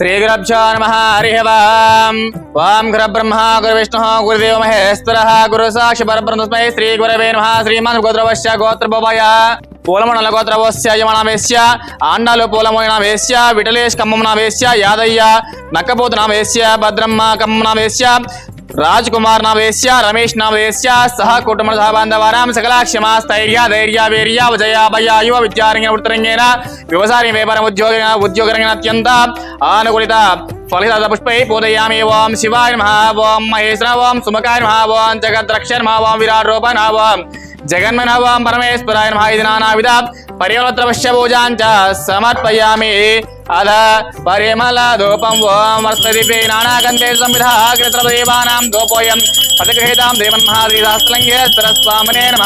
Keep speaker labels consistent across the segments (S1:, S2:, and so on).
S1: శ్రీగురభ్యో నమ హరిహవాం వాం గురబ్రహ్మ గురువిష్ణు గురుదేవ మహేశ్వర గురు సాక్షి పరబ్రహ్మస్మై శ్రీ గురవే నమ శ్రీమాన్ గోత్రవశ్య గోత్రభోభయ పూలమణల గోత్రవస్య యమణ వేశ్య ఆండాలు పూలమోయన వేశ్య విటలేష్ నా వేశ్య యాదయ్య నక్కపోతు నా వేశ్య భద్రమ్మ కమ్మం నా వేశ్య రాజకుమార్ నా నామేశ్య రమేష్ నా నామేశ్య సహ కుటుంబ సహ బాంధవానాం సకల క్షమాస్థైర్య ధైర్య వీర్య విజయ భయ యువ విద్యారంగిన ఉత్తరంగేన వ్యవసాయ వ్యాపారం ఉద్యోగ ఉద్యోగ ఉద్యోగరంగిన అత్యంత ఆనుకూలిత ఫలిత పుష్పై పూజయామి ఓం శివాయ మహా ఓం మహేశ్వర ఓం సుమకాయ మహా ఓం జగద్రక్ష మహా ఓం విరాట్ రూప నహా ఓం జగన్మనవాం పరమేశ్వరాయ నమ ఇది నానావిధ పరిమళత్ర పశ్యభూజాంచ సమర్పయామి అధ పరిమళ ధూపం ఓం వర్షదిపే నానాగంధే దేవానాం ధూపోయం ప్రతిగృహీతాం దేవన్ మహాద్రీదాస్తలంగే సరస్వామనే నమ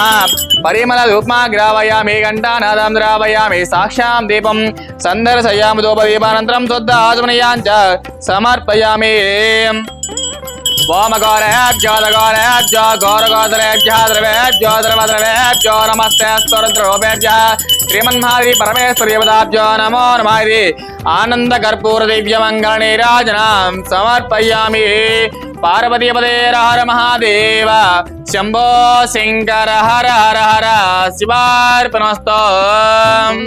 S1: పరిమళ ధూప్మాగ్రావయామి ఘంటానాదం ద్రావయామి సాక్షాం దీపం సందర్శయామి ధూపదీపానంతరం శుద్ధ ఆచమనీయాంచ సమర్పయామి वामगौरभ्योदगौरभ्यो घोरगोदरेभ्याद्रवेभ्यो द्रवद्रवेभ्यो नमस्ते स्वरद्रवोभ्यः श्रीमन्माधि परमेश्वर्यपदाभ्यो नमो नमाधि आनन्दकर्पूरदिव्यमङ्गणीराजनां समर्पयामि पार्वतीपदे हर महादेव शंभो शङ्कर हर हर हर शिवार्पणस्तम्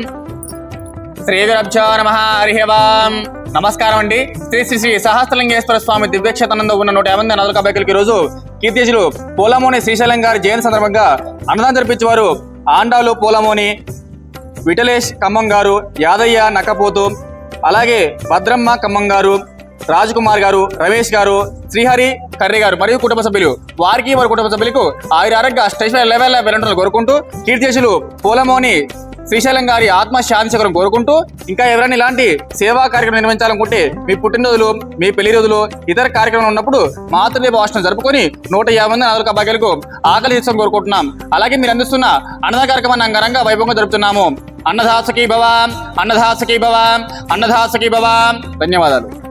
S1: శ్రీ గురభ్యో నమ హరిహవాం నమస్కారం అండి శ్రీ శ్రీ శ్రీ సహస్రలింగేశ్వర స్వామి దివ్యక్షేత్రంలో ఉన్న నూట యాభై నలభై కబైకులకి రోజు కీర్తిజులు పూలమోని శ్రీశైలం గారి జయంతి సందర్భంగా అన్నదానం జరిపించేవారు ఆండాలు పూలమోని విటలేష్ ఖమ్మం గారు యాదయ్య నక్కపోతు అలాగే భద్రమ్మ ఖమ్మం గారు కుమార్ గారు రమేష్ గారు శ్రీహరి కర్రీ గారు మరియు కుటుంబ సభ్యులు వారికి వారి కుటుంబ సభ్యులకు ఆరోగ్య స్టేషన్ లెవెల్ వెళ్ళడం కోరుకుంటూ కీర్తిశులు పూలమోని శ్రీశైలం గారి ఆత్మ శాంతిశకరం కోరుకుంటూ ఇంకా ఎవరైనా ఇలాంటి సేవా కార్యక్రమం నిర్వహించాలనుకుంటే మీ పుట్టినరోజులు మీ పెళ్లి రోజులు ఇతర కార్యక్రమాలు ఉన్నప్పుడు మాతృదేవ భాషను జరుపుకొని నూట యాభై మంది నాలుగు కబాకీలకు ఆకలి తీర్చడం కోరుకుంటున్నాం అలాగే మీరు అందిస్తున్న అన్నద కార్యక్రమాన్ని అంగరంగా వైభవంగా జరుపుతున్నాము అన్నదాసకీ భవ అన్నదాసకీ భవ అన్నదాసకీ భవ ధన్యవాదాలు